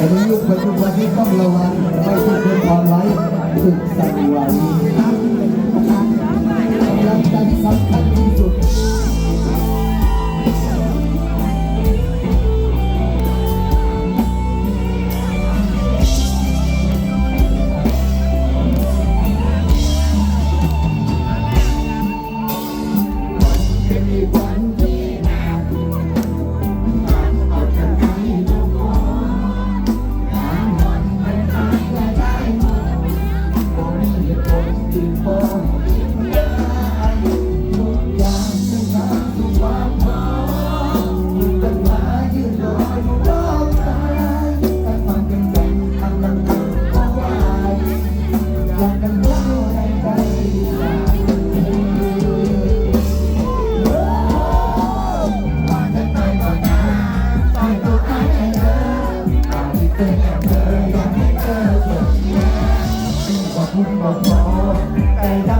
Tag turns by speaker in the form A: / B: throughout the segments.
A: แต่ในยุคปัจจุบันที่ต้องระวังไม่ใช่เพื่อความไร้ฝึกสัตว์ไว้กำลังทั้งตั้ง ที่สุดแต่ดับเขาอย่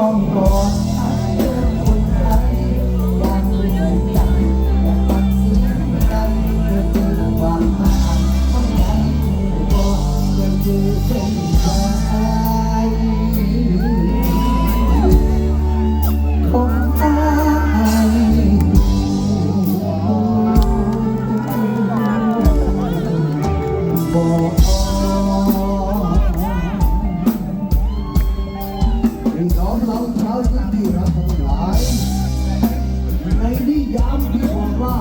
A: อ้อมกอด น้องเราชาวยินดีรักทั้งหลายในนิยามที่บอกว่า